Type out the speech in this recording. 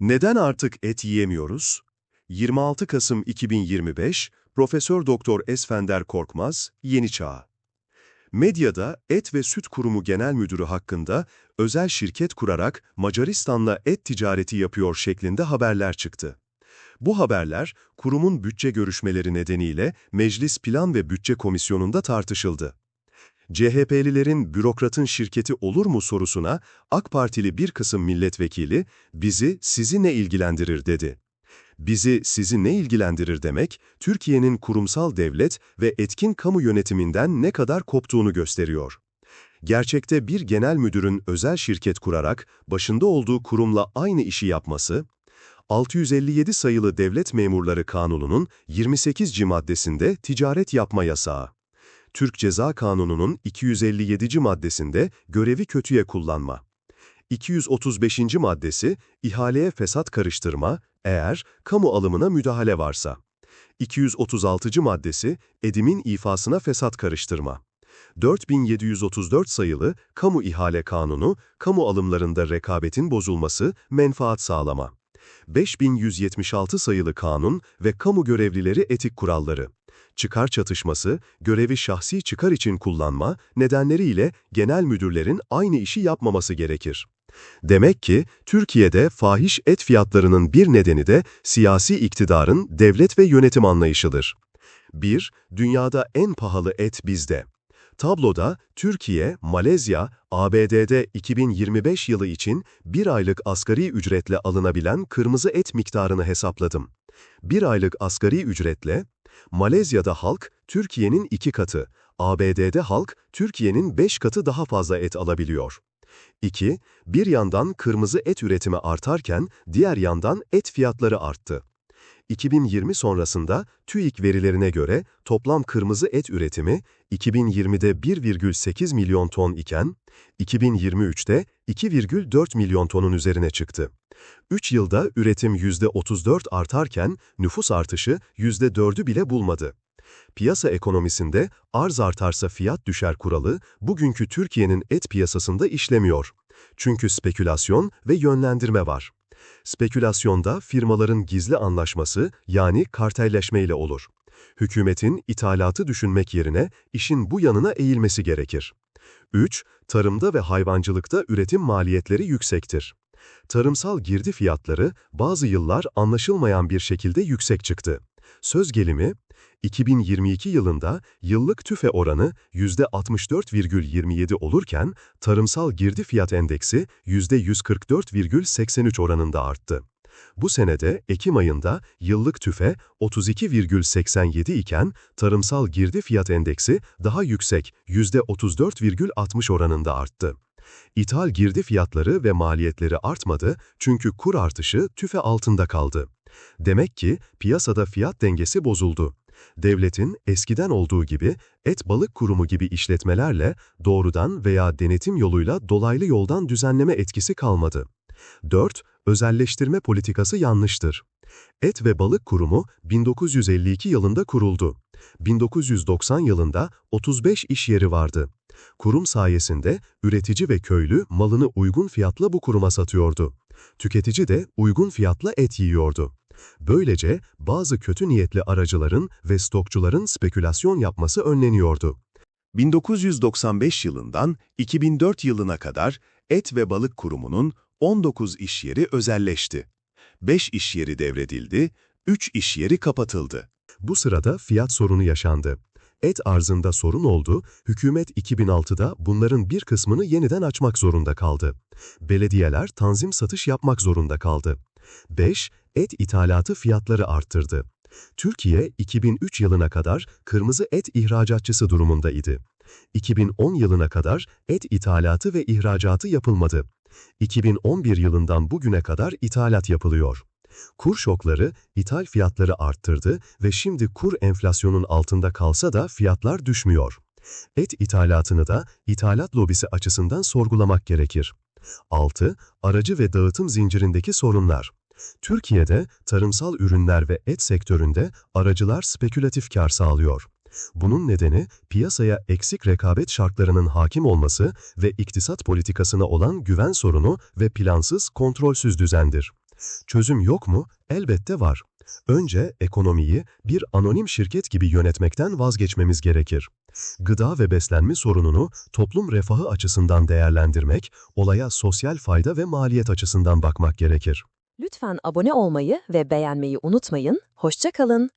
Neden artık et yiyemiyoruz? 26 Kasım 2025, Profesör Doktor Esfender Korkmaz, Yeni Çağ. Medyada Et ve Süt Kurumu Genel Müdürü hakkında özel şirket kurarak Macaristan'la et ticareti yapıyor şeklinde haberler çıktı. Bu haberler kurumun bütçe görüşmeleri nedeniyle Meclis Plan ve Bütçe Komisyonu'nda tartışıldı. CHP'lilerin bürokratın şirketi olur mu sorusuna AK Partili bir kısım milletvekili bizi sizi ne ilgilendirir dedi. Bizi sizi ne ilgilendirir demek, Türkiye'nin kurumsal devlet ve etkin kamu yönetiminden ne kadar koptuğunu gösteriyor. Gerçekte bir genel müdürün özel şirket kurarak başında olduğu kurumla aynı işi yapması, 657 sayılı Devlet Memurları Kanunu'nun 28. maddesinde ticaret yapma yasağı. Türk Ceza Kanunu'nun 257. maddesinde görevi kötüye kullanma. 235. maddesi ihaleye fesat karıştırma eğer kamu alımına müdahale varsa. 236. maddesi edimin ifasına fesat karıştırma. 4734 sayılı Kamu İhale Kanunu, kamu alımlarında rekabetin bozulması, menfaat sağlama. 5176 sayılı kanun ve kamu görevlileri etik kuralları. Çıkar çatışması, görevi şahsi çıkar için kullanma nedenleriyle genel müdürlerin aynı işi yapmaması gerekir. Demek ki Türkiye'de fahiş et fiyatlarının bir nedeni de siyasi iktidarın devlet ve yönetim anlayışıdır. 1. Dünyada en pahalı et bizde. Tabloda Türkiye, Malezya, ABD'de 2025 yılı için bir aylık asgari ücretle alınabilen kırmızı et miktarını hesapladım. Bir aylık asgari ücretle, Malezya'da halk Türkiye'nin iki katı, ABD'de halk Türkiye'nin beş katı daha fazla et alabiliyor. 2. Bir yandan kırmızı et üretimi artarken diğer yandan et fiyatları arttı. 2020 sonrasında TÜİK verilerine göre toplam kırmızı et üretimi 2020'de 1,8 milyon ton iken 2023'te 2,4 milyon tonun üzerine çıktı. 3 yılda üretim %34 artarken nüfus artışı %4'ü bile bulmadı. Piyasa ekonomisinde arz artarsa fiyat düşer kuralı bugünkü Türkiye'nin et piyasasında işlemiyor. Çünkü spekülasyon ve yönlendirme var. Spekülasyonda firmaların gizli anlaşması yani kartelleşmeyle olur. Hükümetin ithalatı düşünmek yerine işin bu yanına eğilmesi gerekir. 3. Tarımda ve hayvancılıkta üretim maliyetleri yüksektir. Tarımsal girdi fiyatları bazı yıllar anlaşılmayan bir şekilde yüksek çıktı. Söz gelimi, 2022 yılında yıllık tüfe oranı %64,27 olurken tarımsal girdi fiyat endeksi %144,83 oranında arttı. Bu senede Ekim ayında yıllık tüfe 32,87 iken tarımsal girdi fiyat endeksi daha yüksek %34,60 oranında arttı. İthal girdi fiyatları ve maliyetleri artmadı çünkü kur artışı tüfe altında kaldı. Demek ki piyasada fiyat dengesi bozuldu. Devletin eskiden olduğu gibi et balık kurumu gibi işletmelerle doğrudan veya denetim yoluyla dolaylı yoldan düzenleme etkisi kalmadı. 4. Özelleştirme politikası yanlıştır. Et ve Balık Kurumu 1952 yılında kuruldu. 1990 yılında 35 iş yeri vardı. Kurum sayesinde üretici ve köylü malını uygun fiyatla bu kuruma satıyordu. Tüketici de uygun fiyatla et yiyordu. Böylece bazı kötü niyetli aracıların ve stokçuların spekülasyon yapması önleniyordu. 1995 yılından 2004 yılına kadar Et ve Balık Kurumu'nun 19 iş yeri özelleşti. 5 iş yeri devredildi, 3 iş yeri kapatıldı. Bu sırada fiyat sorunu yaşandı. Et arzında sorun oldu, hükümet 2006'da bunların bir kısmını yeniden açmak zorunda kaldı. Belediyeler tanzim satış yapmak zorunda kaldı. 5. Et ithalatı fiyatları arttırdı. Türkiye 2003 yılına kadar kırmızı et ihracatçısı durumundaydı. 2010 yılına kadar et ithalatı ve ihracatı yapılmadı. 2011 yılından bugüne kadar ithalat yapılıyor. Kur şokları ithal fiyatları arttırdı ve şimdi kur enflasyonun altında kalsa da fiyatlar düşmüyor. Et ithalatını da ithalat lobisi açısından sorgulamak gerekir. 6. Aracı ve dağıtım zincirindeki sorunlar. Türkiye'de tarımsal ürünler ve et sektöründe aracılar spekülatif kar sağlıyor. Bunun nedeni piyasaya eksik rekabet şartlarının hakim olması ve iktisat politikasına olan güven sorunu ve plansız, kontrolsüz düzendir. Çözüm yok mu? Elbette var. Önce ekonomiyi bir anonim şirket gibi yönetmekten vazgeçmemiz gerekir. Gıda ve beslenme sorununu toplum refahı açısından değerlendirmek, olaya sosyal fayda ve maliyet açısından bakmak gerekir. Lütfen abone olmayı ve beğenmeyi unutmayın. Hoşça kalın.